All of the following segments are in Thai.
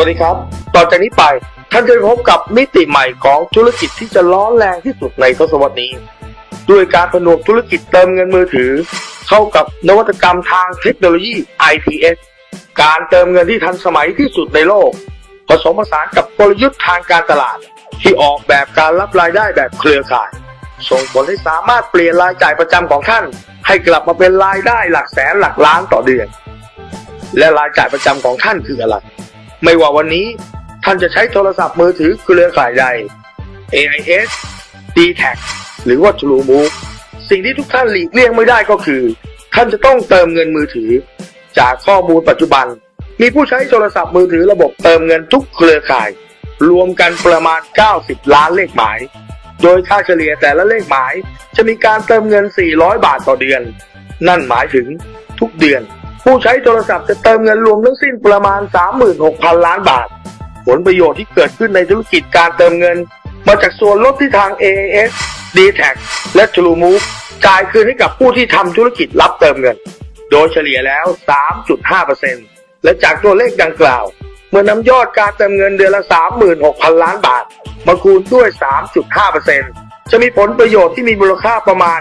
วัสดีครับ ต่อจากนี้ไปท่านจะพบกับมิติใหม่ของธุรกิจที่จะร้อนแรงที่สุดในทศวรรษนี้ ด้วยการผนวกธุรกิจเติมเงินมือถือ เข้ากับนวัตกรรมทางเทคโนโลยี IPS การเติมเงินที่ทันสมัยที่สุดในโลก ผสมผสานกับกลยุทธ์ทางการตลาด ที่ออกแบบการรับรายได้แบบเครือข่าย ส่งผลให้สามารถเปลี่ยนรายจ่ายประจำของท่าน ให้กลับมาเป็นรายได้หลักแสนหลักล้านต่อเดือน และรายจ่ายประจำของท่านคืออะไร ไม่ว่าวันนี้ท่านจะใช้โทรศัพท์มือถือเครือข่ายใด AIS d t a c หรือว่า True Move สิ่งที่ทุกท่านหลีกเลี่ยงไม่ได้ก็คือ ท่านจะต้องเติมเงินมือถือ จากข้อมูลปัจจุบัน มีผู้ใช้โทรศัพท์มือถือระบบเติมเงินทุกเครือข่าย รวมกันประมาณ 90 ล้านเลขหมาย โดยค่าเฉลี่ยแต่ละเลขหมาย จะมีการเติมเงิน 400 บาทต่อเดือน นั่นหมายถึงทุกเดือน ผู้ใช้โทรศัพท์จะเติมเงินรวมทั้งสิ้นประมาณ 36,000 ล้านบาท ผลประโยชน์ที่เกิดขึ้นในธุรกิจการเติมเงิน มาจากส่วนลดที่ทาง AAS d t a c และ True Move จ่ายคืนให้กับผู้ที่ทำธุรกิจรับเติมเงิน โดยเฉลี่ยแล้ว 3.5%และจากตัวเลขดังกล่าว เมื่อนำยอดการเติมเงินเดือนละ 36,000 ล้านบาท มาคูณด้วย 3.5%จะมีผลประโยชน์ที่มีมูลค่าประมาณ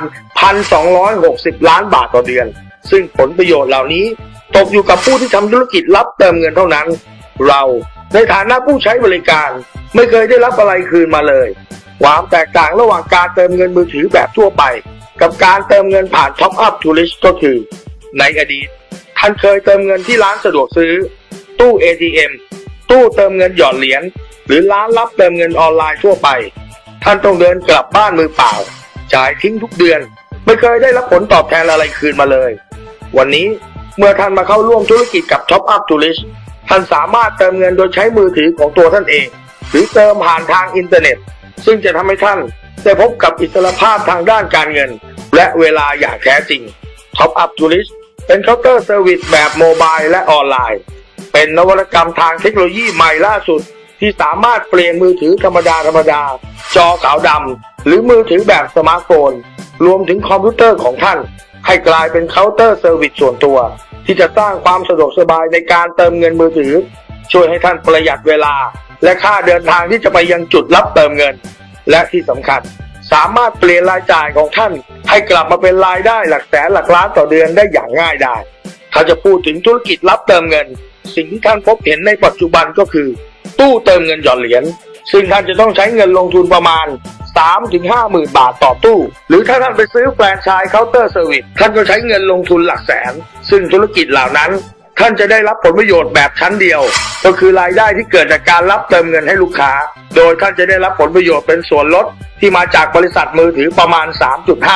1,260 ล้านบาทต่อเดือน ซึ่งผลประโยชน์เหล่านี้ตกอยู่กับผู้ที่ทำธุรกิจรับเติมเงินเท่านั้น เราในฐานะผู้ใช้บริการไม่เคยได้รับอะไรคืนมาเลย ความแตกต่างระหว่างการเติมเงินมือถือแบบทั่วไป กับการเติมเงินผ่าน Top Up t o u r i s t ก็คือ ในอดีต ท่านเคยเติมเงินที่ร้านสะดวกซื้อ ตู้ ATM ตู้เติมเงินหยอดเหรียญหรือร้านรับเติมเงินออนไลน์ทั่วไป ท่านต้องเดินกลับบ้านมือเปล่า จ่ายทิ้งทุกเดือน ไม่เคยได้รับผลตอบแทนอะไรคืนมาเลย วันนี้เมื่อท่านมาเข้าร่วมธุรกิจกับ Top Up Tourist ท่านสามารถเติมเงินโดยใช้มือถือของตัวท่านเอง หรือเติมผ่านทางอินเทอร์เน็ต ซึ่งจะทำให้ท่านได้พบกับอิสรภาพทางด้านการเงิน และเวลาอย่างแท้จริง Top Up Tourist เป็นเคาน์เตอร์เซอร์วิสแบบโมบายและออนไลน์ เป็นนวัตกรรมทางเทคโนโลยีใหม่ล่าสุด ที่สามารถเปลี่ยนมือถือธรรมดาธรรมดา จอขาวดำหรือมือถือแบบสมาร์ทโฟน รวมถึงคอมพิวเตอร์ของท่าน ให้กลายเป็นเคาน์เตอร์เซอร์วิสส่วนตัว ที่จะสร้างความสะดวกสบายในการเติมเงินมือถือ ช่วยให้ท่านประหยัดเวลา และค่าเดินทางที่จะไปยังจุดรับเติมเงิน และที่สำคัญ สามารถเปลี่ยนรายจ่ายของท่าน ให้กลับมาเป็นรายได้หลักแสนหลักล้านต่อเดือนได้อย่างง่ายดายถ้าจะพูดถึงธุรกิจรับเติมเงิน สิ่งที่ท่านพบเห็นในปัจจุบันก็คือ ตู้เติมเงินหยอดเหรียญซึ่งท่านจะต้องใช้เงินลงทุนประมาณ 3ถึง5หมื่นบาทต่อตู้ หรือถ้าท่านไปซื้อแฟรนไชส์เคาน์เตอร์เซอร์วิสท่านก็ใช้เงินลงทุนหลักแสน ซึ่งธุรกิจเหล่านั้น ท่านจะได้รับผลประโยชน์แบบชั้นเดียว ก็คือรายได้ที่เกิดจากการรับเติมเงินให้ลูกค้า โดยท่านจะได้รับผลประโยชน์เป็นส่วนลดที่มาจากบริษัทมือถือประมาณ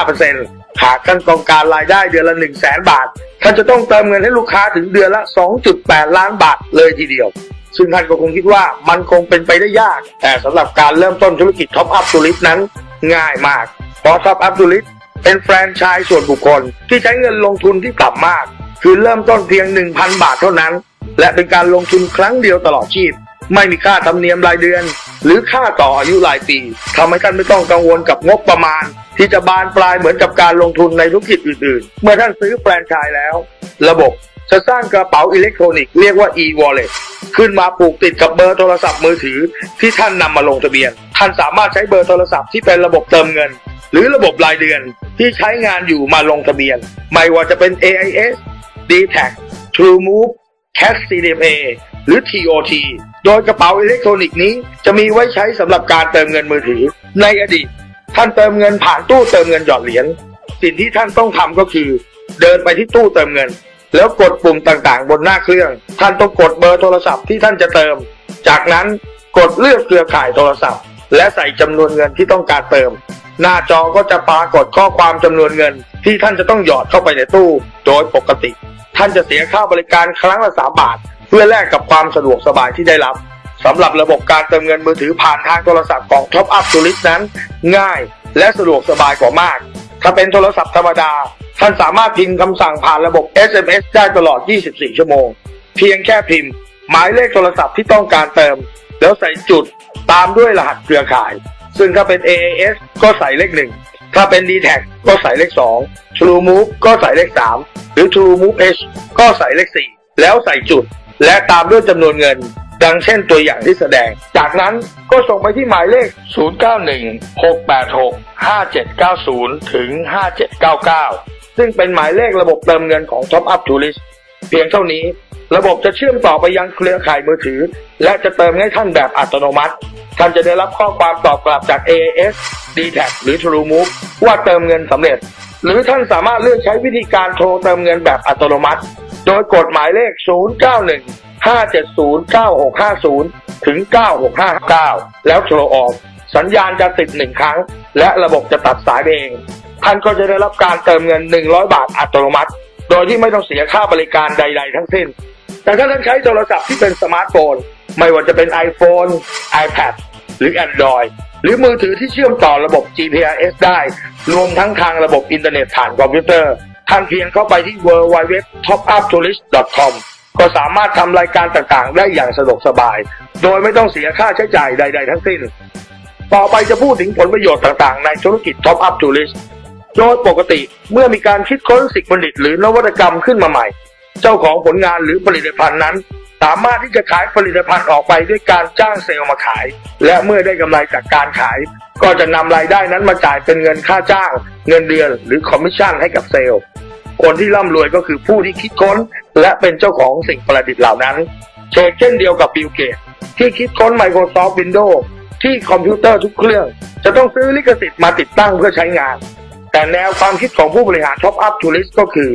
3.5%หากท่านต้องการรายได้เดือนละ 1 0 0 0 0แสนบาท ท่านจะต้องเติมเงินให้ลูกค้าถึงเดือนละ 2.8 ล้านบาทเลยทีเดียว ซึ่งท่านก็คงคิดว่ามันคงเป็นไปได้ยาก แต่สำหรับการเริ่มต้นธุรกิจท็อปอัพ u ูริ t นั้น ง่ายมาก เพราะท็อปอัพ u ูริ t เป็นแฟรนไชส์ส่วนบุคคล ที่ใช้เงินลงทุนที่ต่ำมาก คือเริ่มต้นเพียง 1,000 บาทเท่านั้น และเป็นการลงทุนครั้งเดียวตลอดชีพ ไม่มีค่าธรรมเนียมรายเดือน หรือค่าต่ออายุรายปีทำให้ท่านไม่ต้องกังวลกับงบประมาณ ที่จะบานปลายเหมือนกับการลงทุนในธุรกิจอื่นๆ เมื่อท่านซื้อแฟรนไชส์แล้ว ระบบ จะสร้างกระเป๋าอิเล็กทรอนิกส์เรียกว่า e-wallet ขึ้นมาผูกติดกับเบอร์โทรศัพท์มือถือที่ท่านนำมาลงทะเบียน ท่านสามารถใช้เบอร์โทรศัพท์ที่เป็นระบบเติมเงิน หรือระบบรายเดือนที่ใช้งานอยู่มาลงทะเบียน ไม่ว่าจะเป็น AIS d t a c True Move Cash CDMA หรือ TOT โดยกระเป๋าอิเล็กทรอนิกส์นี้จะมีไว้ใช้สำหรับการเติมเงินมือถือ ในอดีต ท่านเติมเงินผ่านตู้เติมเงินหยอดเหรียญสิ่งที่ท่านต้องทำก็คือ เดินไปที่ตู้เติมเงิน แล้วกดปุ่มต่างๆ บนหน้าเครื่อง ท่านต้องกดเบอร์โทรศัพท์ที่ท่านจะเติม จากนั้นกดเลือกเครือข่ายโทรศัพท์ และใส่จำนวนเงินที่ต้องการเติม หน้าจอก็จะปรากฏข้อความจำนวนเงิน ที่ท่านจะต้องหยอดเข้าไปในตู้ โดยปกติ ท่านจะเสียค่าบริการครั้งละสามบาท เพื่อแลกกับความสะดวกสบายที่ได้รับสำหรับระบบการเติมเงินมือถือผ่านทางโทรศัพท์ของ Top Up t o u r i s t นั้น ง่ายและสะดวกสบายกว่ามาก ถ้าเป็นโทรศัพท์ธรรมดา ท่านสามารถพิมพ์คำสั่งผ่านระบบ SMS ได้ตลอด 24 ชั่วโมง เพียงแค่พิมพ์ หมายเลขโทรศัพท์ที่ต้องการเติม แล้วใส่จุดตามด้วยรหัสเครือข่าย ซึ่งถ้าเป็น AAS ก็ใส่เลขหนึ่งถ้าเป็น d t แทก็ใส่เลข 2 True Move ก็ใส่เลข 3 หรือ True Move H ก็ใส่เลข 4 แล้วใส่จุด และตามด้วยจำนวนเงิน ดังเช่นตัวอย่างที่แสดง จากนั้นก็ส่งไปที่หมายเลข 0916865790 ถึง 5799 ซึ่งเป็นหมายเลขระบบเติมเงินของ Top Up Tourist เพียงเท่านี้ ระบบจะเชื่อมต่อไปยังเครือข่ายมือถือ และจะเติมให้ท่านแบบอัตโนมัติ ท่านจะได้รับข้อความตอบกลับจาก AAS d t a c หรือ TrueMove ว่าเติมเงินสำเร็จ หรือท่านสามารถเลือกใช้วิธีการโทรเติมเงินแบบอัตโนมัติ โดยกดหมายเลข 091 570 9650 ถึง 9659 แล้วโทรออก สัญญาณจะติดหนึ่งครั้ง และระบบจะตัดสายเอง ท่านก็จะได้รับการเติมเงิน 100 บาทอัตโนมัติ โดยที่ไม่ต้องเสียค่าบริการใด ๆ ทั้งสิ้น แต่ถ้าท่านใช้โทรศัพท์ที่เป็นสมาร์ทโฟน ไม่ว่าจะเป็น iPhone, iPad หรือ Android หรือมือถือที่เชื่อมต่อระบบ GPS ได้ รวมทั้งทางระบบอินเทอร์เน็ตผ่านคอมพิวเตอร์ ท่านเพียงเข้าไปที่ www.topuptourist.com ก็สามารถทำรายการต่างๆ ได้อย่างสะดวกสบาย โดยไม่ต้องเสียค่าใช้จ่ายใด ๆ ทั้งสิ้น ต่อไปจะพูดถึงผลประโยชน์ต่างๆ ในธุรกิจ Top Up Tourist โดยปกติเมื่อมีการคิดค้นสิ่งประดิษฐ์หรือนวัตกรรมขึ้นมาใหม่ เจ้าของผลงานหรือผลิตภัณฑ์นั้น สามารถที่จะขายผลิตภัณฑ์ออกไปด้วยการจ้างเซลล์มาขาย และเมื่อได้กำไรจากการขาย ก็จะนำรายได้นั้นมาจ่ายเป็นเงินค่าจ้าง เงินเดือนหรือคอมมิชชั่นให้กับเซลล์ คนที่ร่ำรวยก็คือผู้ที่คิดค้น และเป็นเจ้าของสิ่งประดิษฐ์เหล่านั้นเชกเช่นเดียวกับบิลเกตที่คิดค้น Microsoft Windows ที่คอมพิวเตอร์ทุกเครื่อง จะต้องซื้อลิขสิทธิ์มาติดตั้งเพื่อใช้งาน แต่แนวความคิดของผู้บริหาร Top Up Tourist ก็คือ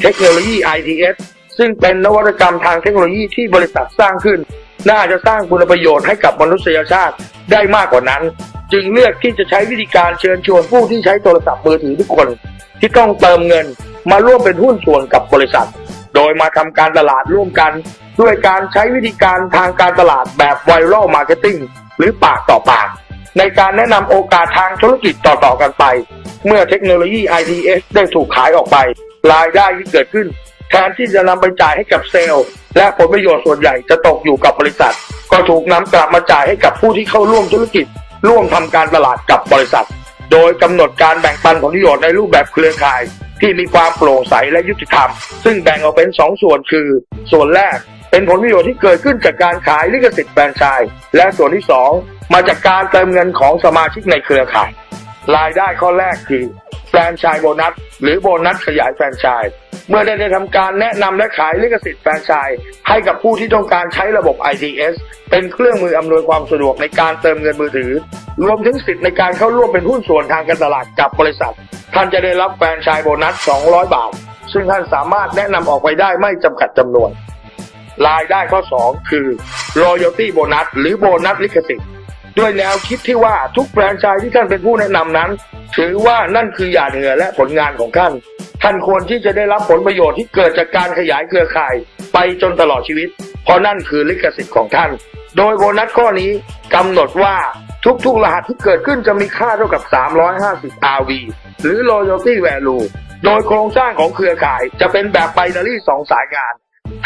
เทคโนโลยี ITS ซึ่งเป็นนวัตกรรมทางเทคโนโลยีที่บริษัทสร้างขึ้น น่าจะสร้างคุณประโยชน์ให้กับมนุษยชาติได้มากกว่านั้น จึงเลือกที่จะใช้วิธีการเชิญชวนผู้ที่ใช้โทรศัพท์มือถือทุกคน ที่ต้องเติมเงินมาร่วมเป็นหุ้นส่วนกับบริษัท โดยมาทำการตลาดร่วมกัน ด้วยการใช้วิธีการทางการตลาดแบบไวรัลมาร์เก็ตติ้งหรือปากต่อปาก ในการแนะนำโอกาสทางธุรกิจต่อๆกันไป เมื่อเทคโนโลยี ITS ได้ถูกขายออกไป รายได้ที่เกิดขึ้น แทนที่จะนำไปจ่ายให้กับเซลล์ และผลประโยชน์ส่วนใหญ่จะตกอยู่กับบริษัท ก็ถูกนำกลับมาจ่ายให้กับผู้ที่เข้าร่วมธุรกิจ ร่วมทำการตลาดกับบริษัท โดยกำหนดการแบ่งปันผลประโยชน์ในรูปแบบเครือข่าย ที่มีความโปร่งใสและยุติธรรม ซึ่งแบ่งออกเป็นสองส่วนคือ ส่วนแรก เป็นผลประโยชน์ที่เกิดขึ้นจากการขายลิขสิทธิ์แฟรนไชส์และส่วนที่สองมาจากการเติมเงินของสมาชิกในเครือข่าย รายได้ข้อแรกคือแฟรนไชส์โบนัส หรือโบนัสขยายแฟรนไชส์เมื่อได้ได้ทำการแนะนำและขายลิขสิทธิ์แฟรนไชส์ให้กับผู้ที่ต้องการใช้ระบบ ITS เป็นเครื่องมืออำนวยความสะดวกในการเติมเงินมือถือ รวมถึงสิทธิ์ในการเข้าร่วมเป็นหุ้นส่วนทางการตลาดกับบริษัท ท่านจะได้รับแฟรนไชส์โบนัส 200 บาท ซึ่งท่านสามารถแนะนำออกไปได้ไม่จำกัดจำนวน รายได้ข้อ 2 คือ royalty bonus หรือโบนัสลิขสิทธิ์ด้วยแนวคิดที่ว่าทุกแฟรนไชส์ที่ท่านเป็นผู้แนะนำนั้น ถือว่านั่นคือหยาดเหงื่อและผลงานของท่าน ท่านควรที่จะได้รับผลประโยชน์ที่เกิดจากการขยายเครือข่าย ไปจนตลอดชีวิต เพราะนั่นคือลิขสิทธิ์ของท่าน โดยโบนัสข้อนี้กำหนดว่าทุกๆรหัสที่เกิดขึ้นจะมีค่าเท่ากับ 350 RV หรือ loyalty value โดยโครงสร้างของเครือข่ายจะเป็นแบบไบนารีสองสายงาน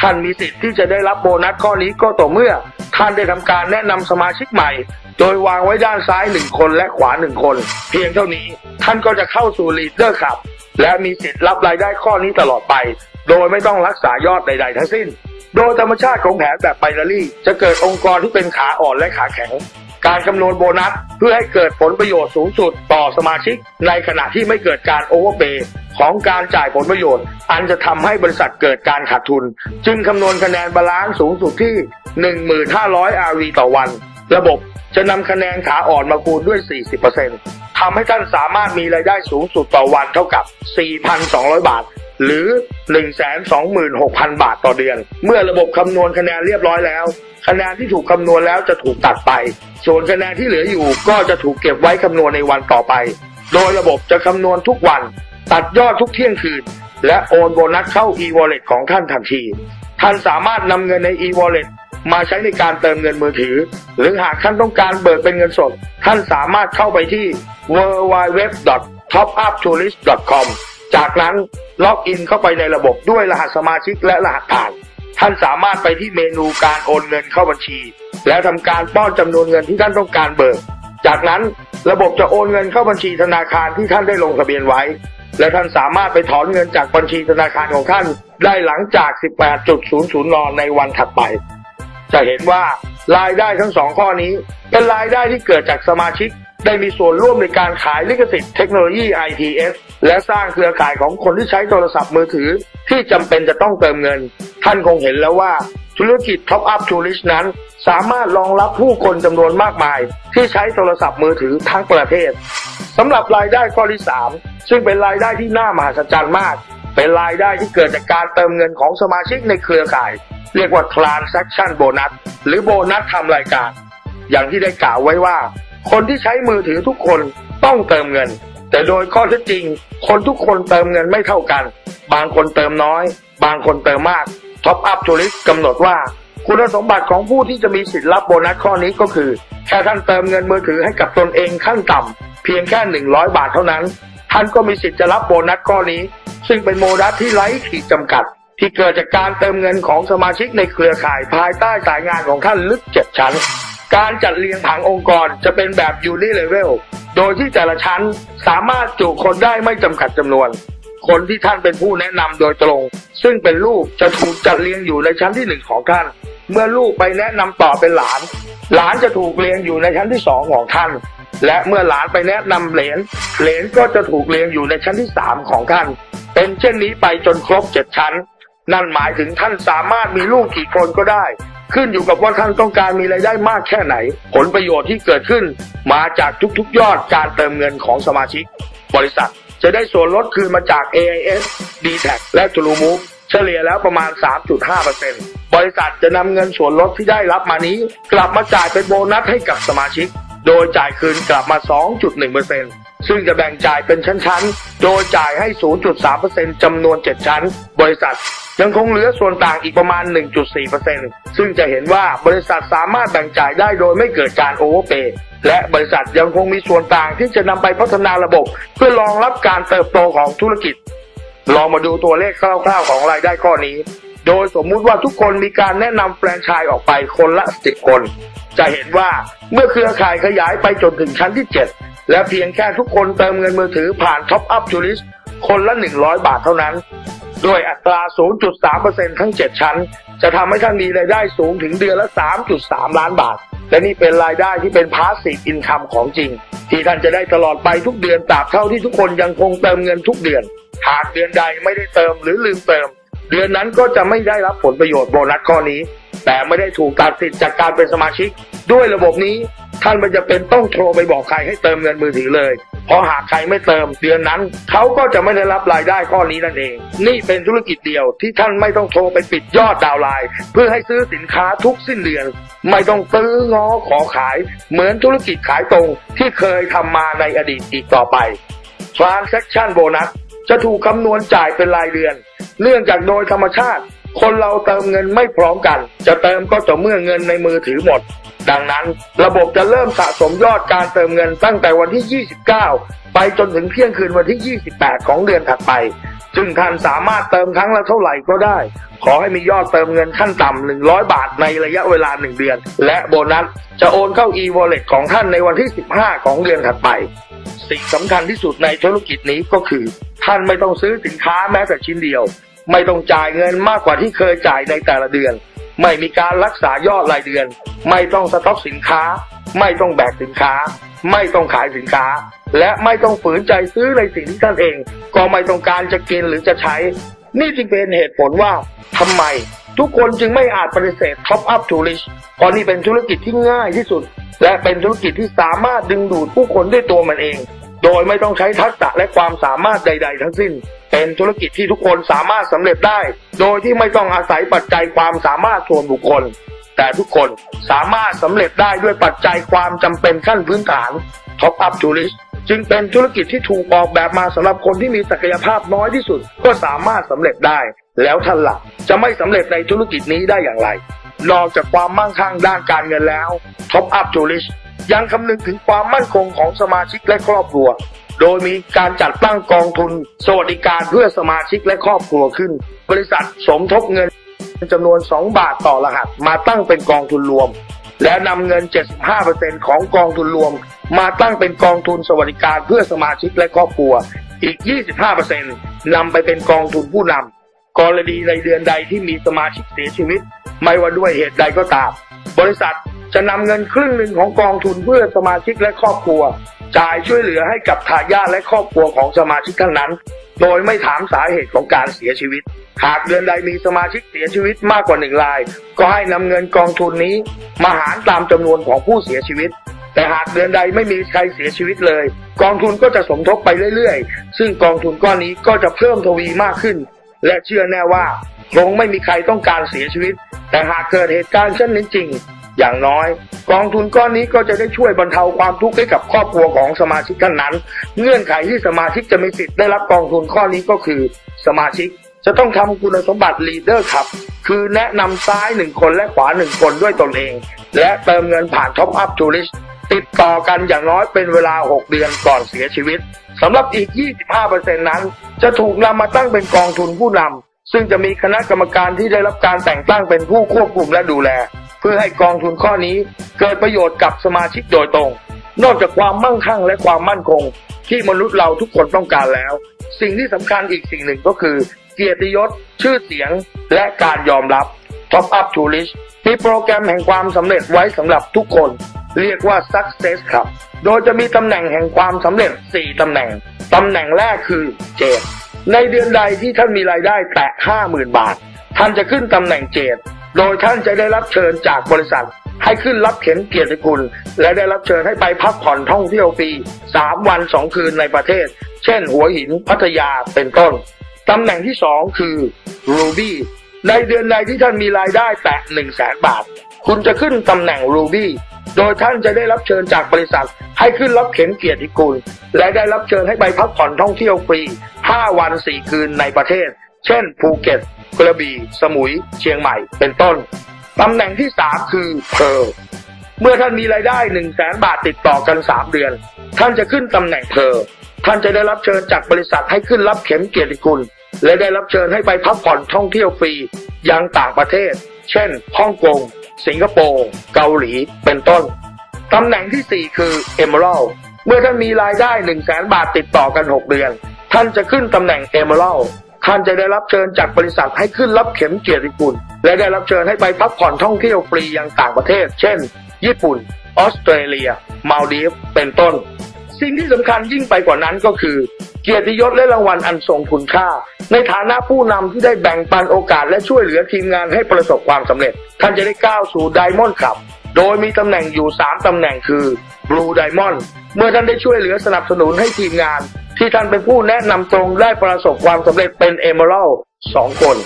ท่านมีสิทธิ์ที่จะได้รับโบนัสข้อนี้ก็ต่อเมื่อ ท่านได้ทำการแนะนำสมาชิกใหม่ โดยวางไว้ด้านซ้ายหนึ่งคนและขวาหนึ่งคน เพียงเท่านี้ท่านก็จะเข้าสู่ลีดเดอร์ขับ และมีสิทธิ์รับรายได้ข้อนี้ตลอดไป โดยไม่ต้องรักษายอดใด ๆ ทั้งสิ้น โดยธรรมชาติของแผนแบบไบลารีจะเกิดองค์กรที่เป็นขาอ่อนและขาแข็ง การคำนวณโบนัส เพื่อให้เกิดผลประโยชน์สูงสุดต่อสมาชิก ในขณะที่ไม่เกิดการโอเวอร์เ y ของการจ่ายผลประโยชน์ อันจะทำให้บริษัทเกิดการขาดทุน จึงคำนวณคะแนนบาลานซ์สูงสุดที่ 1,500 RV ต่อวัน ระบบจะนำคะแนนขาอ่อนมาคูณด้วย 40%ทำให้ท่านสามารถมีรายได้สูงสุดต่อวันเท่ากับ 4,200 บาท หรือ 126,000 บาทต่อเดือน เมื่อระบบคำนวณคะแนนเรียบร้อยแล้ว คะแนนที่ถูกคำนวณแล้วจะถูกตัดไป ส่วนคะแนนที่เหลืออยู่ก็จะถูกเก็บไว้คำนวณในวันต่อไป โดยระบบจะคำนวณทุกวัน ตัดยอดทุกเที่ยงคืน และโอนโบนัสเข้า e-wallet ของท่านทันที ท่านสามารถนำเงินใน e-wallet มาใช้ในการเติมเงินมือถือ หรือหากท่านต้องการเบิกเป็นเงินสด ท่านสามารถเข้าไปที่ www.topuptourist.com จากนั้นล็อกอินเข้าไปในระบบด้วยรหัสสมาชิกและรหัสผ่าน ท่านสามารถไปที่เมนูการโอนเงินเข้าบัญชี แล้วทำการป้อนจำนวนเงินที่ท่านต้องการเบิก จากนั้นระบบจะโอนเงินเข้าบัญชีธนาคารที่ท่านได้ลงทะเบียนไว้ และท่านสามารถไปถอนเงินจากบัญชีธนาคารของท่านได้หลังจาก 18.00 น ในวันถัดไป จะเห็นว่ารายได้ทั้งสองข้อนี้ เป็นรายได้ที่เกิดจากสมาชิก ได้มีส่วนร่วมในการขายลิขสิทธิ์เทคโนโลยี ITS และสร้างเครือข่ายของคนที่ใช้โทรศัพท์มือถือ ที่จำเป็นจะต้องเติมเงิน ท่านคงเห็นแล้วว่า ธุรกิจ Top Up Tourist นั้น สามารถรองรับผู้คนจำนวนมากมาย ที่ใช้โทรศัพท์มือถือทั้งประเทศสำหรับรายได้ข้อที่ 3 ซึ่งเป็นรายได้ที่น่ามหัศจรรย์มาก เป็นรายได้ที่เกิดจากการเติมเงินของสมาชิกในเครือข่าย เรียกว่า transaction bonus หรือโบนัสทำรายการ อย่างที่ได้กล่าวไว้ว่า คนที่ใช้มือถือทุกคนต้องเติมเงิน แต่โดยข้อเท็จจริง คนทุกคนเติมเงินไม่เท่ากัน บางคนเติมน้อย บางคนเติมมาก Top Up Tourist กำหนดว่า คุณสมบัติของผู้ที่จะมีสิทธิ์รับโบนัสข้อนี้ก็คือ แค่ท่านเติมเงินมือถือให้กับตนเองขั้นต่ำเพียงแค่ 100 บาทเท่านั้น ท่านก็มีสิทธิ์จะรับโบนัสข้อนี้ ซึ่งเป็นโบนัสที่ไร้ขีดจำกัด ที่เกิดจากการเติมเงินของสมาชิกในเครือข่ายภายใต้สายงานของท่านลึกเจ็ดชั้น การจัดเรียงผังองค์กรจะเป็นแบบยูนิเลเวลโดยที่แต่ละชั้นสามารถจุคนได้ไม่จำกัดจำนวน คนที่ท่านเป็นผู้แนะนำโดยตรง ซึ่งเป็นลูกจะถูกจัดเรียงอยู่ในชั้นที่หนึ่งของท่าน เมื่อลูกไปแนะนำต่อเป็นหลาน หลานจะถูกเรียงอยู่ในชั้นที่สองของท่าน และเมื่อหลานไปแนะนำเหลนเหลนก็จะถูกเรียงอยู่ในชั้นที่สามของท่าน เป็นเช่นนี้ไปจนครบเจ็ดชั้น นั่นหมายถึงท่านสามารถมีลูกกี่คนก็ได้ขึ้นอยู่กับว่าท่านต้องการมีรายได้มากแค่ไหน ผลประโยชน์ที่เกิดขึ้น มาจากทุกๆ ยอดการเติมเงินของสมาชิก บริษัท จะได้ส่วนลดคืนมาจาก AIS d t a c และ True Move เฉลี่ยแล้วประมาณ 3.5%บริษัทจะนำเงินส่วนลดที่ได้รับมานี้ กลับมาจ่ายเป็นโบนัสให้กับสมาชิก โดยจ่ายคืนกลับมา 2.1%ซึ่งจะแบ่งจ่ายเป็นชั้นๆ โดยจ่ายให้ 0.3%จำนวน 7 ชั้น บริษัทยังคงเหลือส่วนต่างอีกประมาณ 1.4%ซึ่งจะเห็นว่าบริษัทสามารถแบ่งจ่ายได้โดยไม่เกิดการโอเวอร์เปย์ และบริษัทยังคงมีส่วนต่างที่จะนำไปพัฒนาระบบ เพื่อรองรับการเติบโตของธุรกิจ ลองมาดูตัวเลขคร่าวๆของรายได้ข้อนี้ โดยสมมุติว่าทุกคนมีการแนะนำแฟรนไชส์ออกไปคนละสิบคน จะเห็นว่าเมื่อเครือข่ายขยายไปจนถึงชั้นที่ 7 และเพียงแค่ทุกคนเติมเงินมือถือผ่านท็อปอัพ o ูริสคนละ 100 บาทเท่านั้น ด้วยอัตรา 0.3%ทั้ง 7 ชั้น จะทำให้ท่านมีรายได้สูงถึงเดือนละ 3.3 ล้านบาท และนี่เป็นรายได้ที่เป็นพาสซีฟอินคัมของจริง ที่ท่านจะได้ตลอดไปทุกเดือนตราบเท่าที่ทุกคนยังคงเติมเงินทุกเดือน หากเดือนใดไม่ได้เติมหรือลืมเติม เดือนนั้นก็จะไม่ได้รับผลประโยชน์โบนัสข้อนี้ แต่ไม่ได้ถูกตัดสิทธิ์จากการเป็นสมาชิก ด้วยระบบนี้ท่านไม่จะเป็นต้องโทรไปบอกใครให้เติมเงินมือถือเลย เพราะหากใครไม่เติมเดือนนั้นเขาก็จะไม่ได้รับรายได้ข้อนี้นั่นเอง นี่เป็นธุรกิจเดียวที่ท่านไม่ต้องโทรไปปิดยอดดาวไลน์เพื่อให้ซื้อสินค้าทุกสิ้นเดือน ไม่ต้องตื้องอขอขาย เหมือนธุรกิจขายตรงที่เคยทำมาในอดีตอีกต่อไป transaction bonus จะถูกคำนวณจ่ายเป็นรายเดือน เนื่องจากโดยธรรมชาติ คนเราเติมเงินไม่พร้อมกัน จะเติมก็ต่อเมื่อเงินในมือถือหมด ดังนั้น ระบบจะเริ่มสะสมยอดการเติมเงินตั้งแต่วันที่ 29 ไปจนถึงเที่ยงคืนวันที่ 28 ของเดือนถัดไป ซึ่งท่านสามารถเติมครั้งละเท่าไหร่ก็ได้ ขอให้มียอดเติมเงินขั้นต่ำ 100 บาทในระยะเวลา 1 เดือน และโบนัสจะโอนเข้า e-wallet ของท่านในวันที่ 15 ของเดือนถัดไป สิ่งสำคัญที่สุดในธุรกิจนี้ก็คือ ท่านไม่ต้องซื้อสินค้าแม้แต่ชิ้นเดียว ไม่ต้องจ่ายเงินมากกว่าที่เคยจ่ายในแต่ละเดือน ไม่มีการรักษายอดรายเดือน ไม่ต้องสต็อกสินค้า ไม่ต้องแบกสินค้า ไม่ต้องขายสินค้า และไม่ต้องฝืนใจซื้อในสิ่งที่ท่านเอง ก็ไม่ต้องการจะกินหรือจะใช้ นี่จึงเป็นเหตุผลว่าทำไมทุกคนจึงไม่อาจปฏิเสธ Top Up Tourist เพราะนี่เป็นธุรกิจที่ง่ายที่สุด และเป็นธุรกิจที่สามารถดึงดูดผู้คนด้วยตัวมันเอง โดยไม่ต้องใช้ทักษะและความสามารถใด ๆ ทั้งสิ้น เป็นธุรกิจที่ทุกคนสามารถสำเร็จได้ โดยที่ไม่ต้องอาศัยปัจจัยความสามารถส่วนบุคคล แต่ทุกคนสามารถสำเร็จได้ด้วยปัจจัยความจำเป็นขั้นพื้นฐาน Top Up Tourist จึงเป็นธุรกิจที่ถูกออกแบบมาสำหรับคนที่มีศักยภาพน้อยที่สุด ก็สามารถสำเร็จได้ แล้วท่านหลักจะไม่สำเร็จในธุรกิจนี้ได้อย่างไรนอกจากความมั่งคั่งด้านการเงินแล้ว Top Up Tourist ยังคำนึงถึงความมั่นคงของสมาชิกและครอบครัว โดยมีการจัดตั้งกองทุน สวัสดิการเพื่อสมาชิกและครอบครัวขึ้น บริษัทสมทบเงินจำนวน 2 บาทต่อรหัสมาตั้งเป็นกองทุนรวม และนำเงิน 75%ของกองทุนรวม มาตั้งเป็นกองทุนสวัสดิการเพื่อสมาชิกและครอบครัว อีก 25%นำไปเป็นกองทุนผู้นำกรณีในเดือนใดที่มีสมาชิกเสียชีวิต ไม่ว่าด้วยเหตุใดก็ตาม บริษัท จะนำเงินครึ่งหนึ่งของกองทุนเพื่อสมาชิกและครอบครัว จ่ายช่วยเหลือให้กับทายาทและครอบครัวของสมาชิกทั้งนั้น โดยไม่ถามสาเหตุของการเสียชีวิต หากเดือนใดมีสมาชิกเสียชีวิตมากกว่าหนึ่งราย ก็ให้นำเงินกองทุนนี้ มาหารตามจำนวนของผู้เสียชีวิต แต่หากเดือนใดไม่มีใครเสียชีวิตเลย กองทุนก็จะสมทบไปเรื่อยๆ ซึ่งกองทุนก้อนนี้ก็จะเพิ่มทวีมากขึ้น และเชื่อแน่ว่าคงไม่มีใครต้องการเสียชีวิต แต่หากเกิดเหตุการณ์เช่นนี้จริง อย่างน้อย กองทุนก้อนนี้ก็จะได้ช่วยบรรเทาความทุกข์ให้กับครอบครัวของสมาชิกท่านนั้น เงื่อนไขที่สมาชิกจะมีสิทธิ์ได้รับกองทุนข้อนี้ก็คือ สมาชิกจะต้องทำคุณสมบัติลีดเดอร์ครับ คือแนะนำซ้ายหนึ่งคนและขวาหนึ่งคนด้วยตนเอง และเติมเงินผ่านท็อปอัพทูริสติดต่อกันอย่างน้อยเป็นเวลา 6 เดือนก่อนเสียชีวิตสำหรับอีก 25%นั้น จะถูกนำมาตั้งเป็นกองทุนผู้นำซึ่งจะมีคณะกรรมการที่ได้รับการแต่งตั้งเป็นผู้ควบคุมและดูแล เพื่อให้กองทุนข้อนี้เกิดประโยชน์กับสมาชิกโดยตรง นอกจากความมั่งคั่งและความมั่นคง ที่มนุษย์เราทุกคนต้องการแล้ว สิ่งที่สำคัญอีกสิ่งหนึ่งก็คือ เกียรติยศ ชื่อเสียง และการยอมรับ Top Up to List มีโปรแกรมแห่งความสำเร็จไว้สำหรับทุกคน เรียกว่า Success ครับ โดยจะมีตำแหน่งแห่งความสำเร็จ 4ตำแหน่ง ตำแหน่งแรกคือเจดในเดือนใดที่ท่านมีรายได้แตะ50,000 บาท ท่านจะขึ้นตำแหน่งเจด โดยท่านจะได้รับเชิญจากบริษัท ให้ขึ้นรับเข็มเกียรติคุณ และได้รับเชิญให้ไปพักผ่อนท่องเที่ยวฟรี3วัน 2 คืนในประเทศ เช่น หัวหินพัทยาเป็นต้น ตำแหน่งที่ 2 คือ Ruby ในเดือนใดที่ท่านมีรายได้แตะ1 0 0 0 0แสนบาท คุณจะขึ้นตำแหน่ง Ruby โดยท่านจะได้รับเชิญจากบริษัท ให้ขึ้นรับเข็มเกียรติคุณ และได้รับเชิญให้ไปพักผ่อนท่องเที่ยวฟรี 5 วัน 4 คืนในประเทศ เช่น ภูเก็ต กระบี่ สมุย เชียงใหม่ เป็นต้น ตำแหน่งที่ 3 คือ Pearl เมื่อท่านมีรายได้ 1 0 0 0 0แสนบาทติดต่อกัน 3 เดือน ท่านจะขึ้นตำแหน่งเพอท่านจะได้รับเชิญจากบริษัทให้ขึ้นรับเข็มเกียรติคุณ และได้รับเชิญให้ไปพักผ่อนท่องเที่ยวฟรียังต่างประเทศ เช่นฮ่องกง สิงคโปร์ เกาหลี เป็นต้น ตำแหน่งที่ 4 คือ Emerald เมื่อท่านมีรายได้ 1 0 0 0 0แสนบาทติดต่อกัน 6 เดือน ท่านจะขึ้นตำแหน่ง Emerald ท่านจะได้รับเชิญจากบริษัทให้ขึ้นรับเข็มเกียรติคุณ และได้รับเชิญให้ไปพักผ่อนท่องเที่ยวฟรียังต่างประเทศ เช่น ญี่ปุ่น ออสเตรเลีย มาลดีฟเป็นต้น สิ่งที่สำคัญยิ่งไปกว่านั้นก็คือ เกียรติยศและรางวัลอันทรงคุณค่า ในฐานะผู้นำที่ได้แบ่งปันโอกาสและช่วยเหลือทีมงานให้ประสบความสำเร็จ ท่านจะได้ก้าวสู่ไดมอนด์ครับโดยมีตำแหน่งอยู่ 3ตำแหน่งคือ Blue Diamond เมื่อท่านได้ช่วยเหลือสนับสนุนให้ทีมงาน ที่ท่านเป็นผู้แนะนำตรงได้ประสบความสำเร็จเป็น Emerald 2คน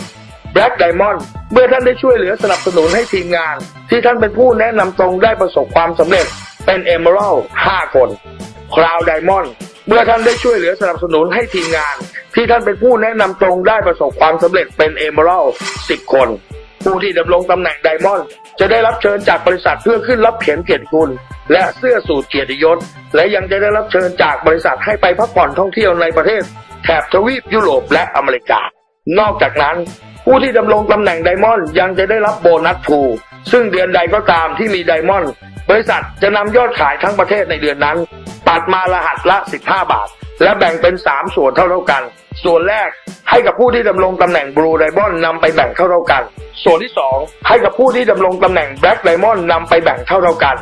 Black Diamond เมื่อท่านได้ช่วยเหลือสนับสนุนให้ทีมงาน ที่ท่านเป็นผู้แนะนำตรงได้ประสบความสำเร็จเป็น Emerald 5คน Cloud Diamond เมื่อท่านได้ช่วยเหลือสนับสนุนให้ทีมงาน ที่ท่านเป็นผู้แนะนำตรงได้ประสบความสำเร็จเป็น Emerald 10คน ผู้ที่ดำรงตำแหน่งไดมอนด์จะได้รับเชิญจากบริษัทเพื่อขึ้นรับเข็มเกียรติคุณ และเสื้อสูทเกียรติยศ และยังจะได้รับเชิญจากบริษัทให้ไปพักผ่อนท่องเที่ยวในประเทศแถบทวีปยุโรปและอเมริกา นอกจากนั้น ผู้ที่ดำรงตำแหน่งไดมอนด์ยังจะได้รับโบนัสพูซึ่งเดือนใดก็ตามที่มีไดมอนด์บริษัทจะนำยอดขายทั้งประเทศในเดือนนั้น ตัดมารหัสละ 15 บาท และแบ่งเป็น 3 ส่วนเท่าๆกัน ส่วนแรกให้กับผู้ที่ดำรงตำแหน่งบลูไดมอนด์นำไปแบ่งเท่าๆกัน ส่วนที่ 2 ให้กับผู้ที่ดำรงตำแหน่งแบล็กไดมอนด์นำไปแบ่งเท่าๆกัน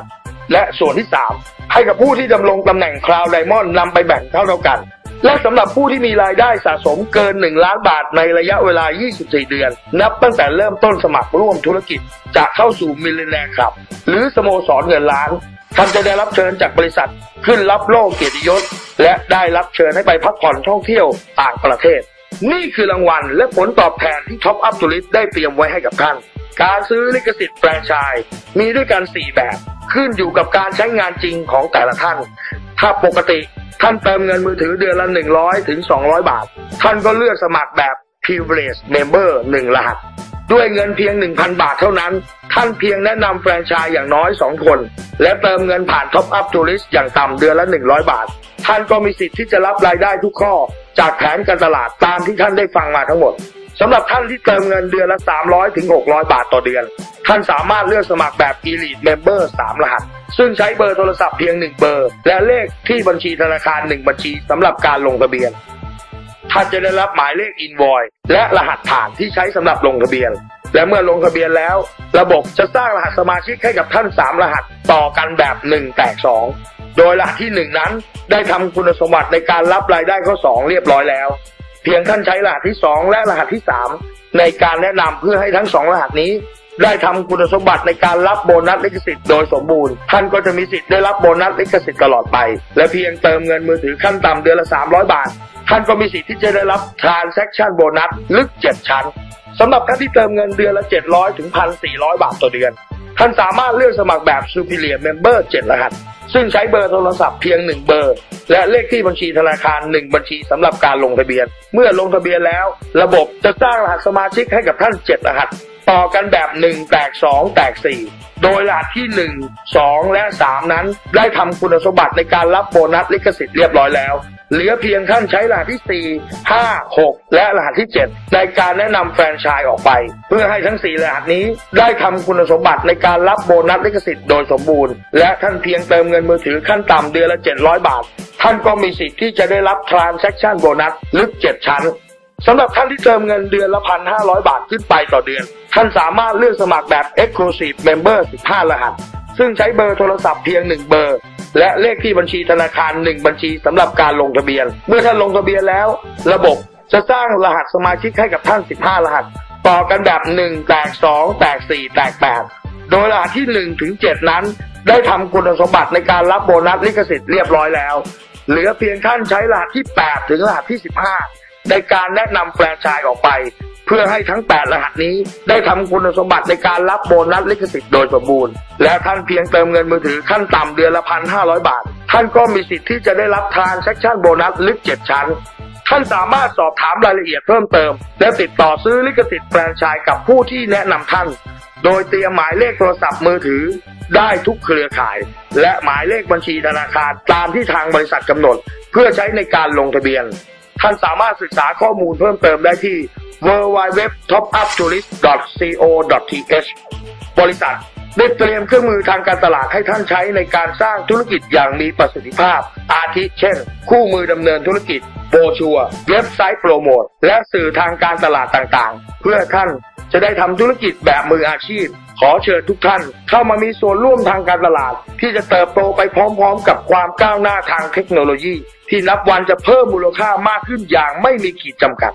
และส่วนที่ 3 ให้กับผู้ที่ดำรงตำแหน่งคลาวไดมอนด์นำไปแบ่งเท่าๆกัน และสำหรับผู้ที่มีรายได้สะสมเกิน 1 ล้านบาทในระยะเวลา 24 เดือน นับตั้งแต่เริ่มต้นสมัครร่วมธุรกิจ จะเข้าสู่มิลเลนแนร์ครับ หรือสโมสรเงินล้านท่านจะได้รับเชิญจากบริษัทขึ้นรับโล่เกียรติยศ และได้รับเชิญให้ไปพักผ่อนท่องเที่ยวต่างประเทศ นี่คือรางวัลและผลตอบแทนที่ท็อปอัพ o ูริสได้เตรียมไว้ให้กับท่าน การซื้อลิขสิทธิ์แฟรนไชส์มีด้วยกัน 4 แบบ ขึ้นอยู่กับการใช้งานจริงของแต่ละท่าน ถ้าปกติท่านเติมเงินมือถือเดือนละ 100 ถึง 200 บาท ท่านก็เลือกสมัครแบบ Privilege Member 1รหัสด้วยเงินเพียง 1,000 บาทเท่านั้น ท่านเพียงแนะนำแฟรนไชส์อย่างน้อย 2 คน และเติมเงินผ่าน Top Up Tourist อย่างต่ำเดือนละ 100 บาท ท่านก็มีสิทธิ์ที่จะรับรายได้ทุกข้อ จากแผนการตลาดตามที่ท่านได้ฟังมาทั้งหมด สำหรับท่านที่เติมเงินเดือนละ 300 ถึง 600 บาทต่อเดือน ท่านสามารถเลือกสมัครแบบ Elite Member 3 รหัส ซึ่งใช้เบอร์โทรศัพท์เพียง 1 เบอร์ และเลขที่บัญชีธนาคาร 1 บัญชีสำหรับการลงทะเบียน ท่านจะได้รับหมายเลขอินวอยและรหัสผ่านที่ใช้สำหรับลงทะเบียน และเมื่อลงทะเบียนแล้ว ระบบจะสร้างรหัสสมาชิกให้กับท่าน 3 รหัสต่อกันแบบ 1 แตก 2 โดยรหัสที่ 1 นั้น ได้ทำคุณสมบัติในการรับรายได้ข้อ 2 เรียบร้อยแล้ว เพียงท่านใช้รหัสที่2และรหัสที่3ในการแนะนำเพื่อให้ทั้ง2รหัสนี้ ได้ทำคุณสมบัติในการรับโบนัสลิขสิทธิ์โดยสมบูรณ์ ท่านก็จะมีสิทธิ์ได้รับโบนัสลิขสิทธิ์ตลอดไป และเพียงเติมเงินมือถือขั้นต่ำเดือนละ 300 บาท ท่านก็มีสิทธิ์ที่จะได้รับ transaction โบนัสลึก 7 ชั้นสำหรับท่านที่เติมเงินเดือนละ 700 ถึง 1,400 บาทต่อเดือน ท่านสามารถเลือกสมัครแบบ Superior Member 7รหัส ซึ่งใช้เบอร์โทรศัพท์เพียง1เบอร์ และเลขที่บัญชีธนาคาร1บัญชีสำหรับการลงทะเบียน เมื่อลงทะเบียนแล้ว ระบบจะสร้างรหัสสมาชิกให้กับท่าน7รหัส ต่อกันแบบ1แตก2แตก4โดยรหัสที่1 2และ3นั้น ได้ทำคุณสมบัติในการรับโบนัสลิขสิทธิ์เรียบร้อยแล้ว เหลือเพียงท่านใช้รหัสที่ 4 5 6 และรหัสที่ 7 ในการแนะนำแฟรนไชส์ออกไป เพื่อให้ทั้ง 4 รหัสนี้ได้ทำคุณสมบัติในการรับโบนัสลิขสิทธิ์โดยสมบูรณ์ และท่านเพียงเติมเงินมือถือขั้นต่ำเดือนละ 700 บาท ท่านก็มีสิทธิ์ที่จะได้รับ transaction โบนัสลึก 7 ชั้นสำหรับท่านที่เติมเงินเดือนละพันห้าร้อยบาทขึ้นไปต่อเดือน ท่านสามารถเลือกสมัครแบบ Exclusive Member 15 รหัส ซึ่งใช้เบอร์โทรศัพท์เพียง1เบอร์ และเลขที่บัญชีธนาคาร1บัญชีสำหรับการลงทะเบียน เมื่อท่านลงทะเบียนแล้ว ระบบจะสร้างรหัสสมาชิกให้กับท่าน 15 รหัส ต่อกันแบบ1แตก2แตก4แตก8โดยรหัสที่1ถึง7นั้น ได้ทำคุณสมบัติในการรับโบนัสลิขสิทธิ์เรียบร้อยแล้ว เหลือเพียงท่านใช้รหัสที่ 8 ถึงรหัสที่ 15 ในการแนะนำแฟรนไชส์ออกไป เพื่อให้ทั้ง 8 รหัสนี้ ได้ทำคุณสมบัติในการรับโบนัสลิขสิทธิ์โดยสมบูรณ์ และท่านเพียงเติมเงินมือถือขั้นต่ำเดือนละพันห้าร้อยบาท ท่านก็มีสิทธิ์ที่จะได้รับทานเซ็กชันโบนัสลึก7ชั้น ท่านสามารถสอบถามรายละเอียดเพิ่มเติม และติดต่อซื้อลิขสิทธิ์แฟรนไชส์กับผู้ที่แนะนำท่าน โดยเตรียมหมายเลขโทรศัพท์มือถือได้ทุกเครือข่าย และหมายเลขบัญชีธนาคารตามที่ทางบริษัทกำหนด เพื่อใช้ในการลงทะเบียน ท่านสามารถศึกษาข้อมูลเพิ่มเติมได้ที่ www.topuptourist.co.th บริษัทได้เตรียมเครื่องมือทางการตลาดให้ท่านใช้ในการสร้างธุรกิจอย่างมีประสิทธิภาพ อาทิเช่น คู่มือดำเนินธุรกิจ โบชัว เว็บไซต์โปรโมท และสื่อทางการตลาดต่างๆ เพื่อท่านจะได้ทำธุรกิจแบบมืออาชีพ ขอเชิญทุกท่าน เข้ามามีส่วนร่วมทางการตลาด ที่จะเติบโตไปพร้อมๆ กับความก้าวหน้าทางเทคโนโลยี ที่นับวันจะเพิ่มมูลค่ามากขึ้นอย่างไม่มีขีดจำกัด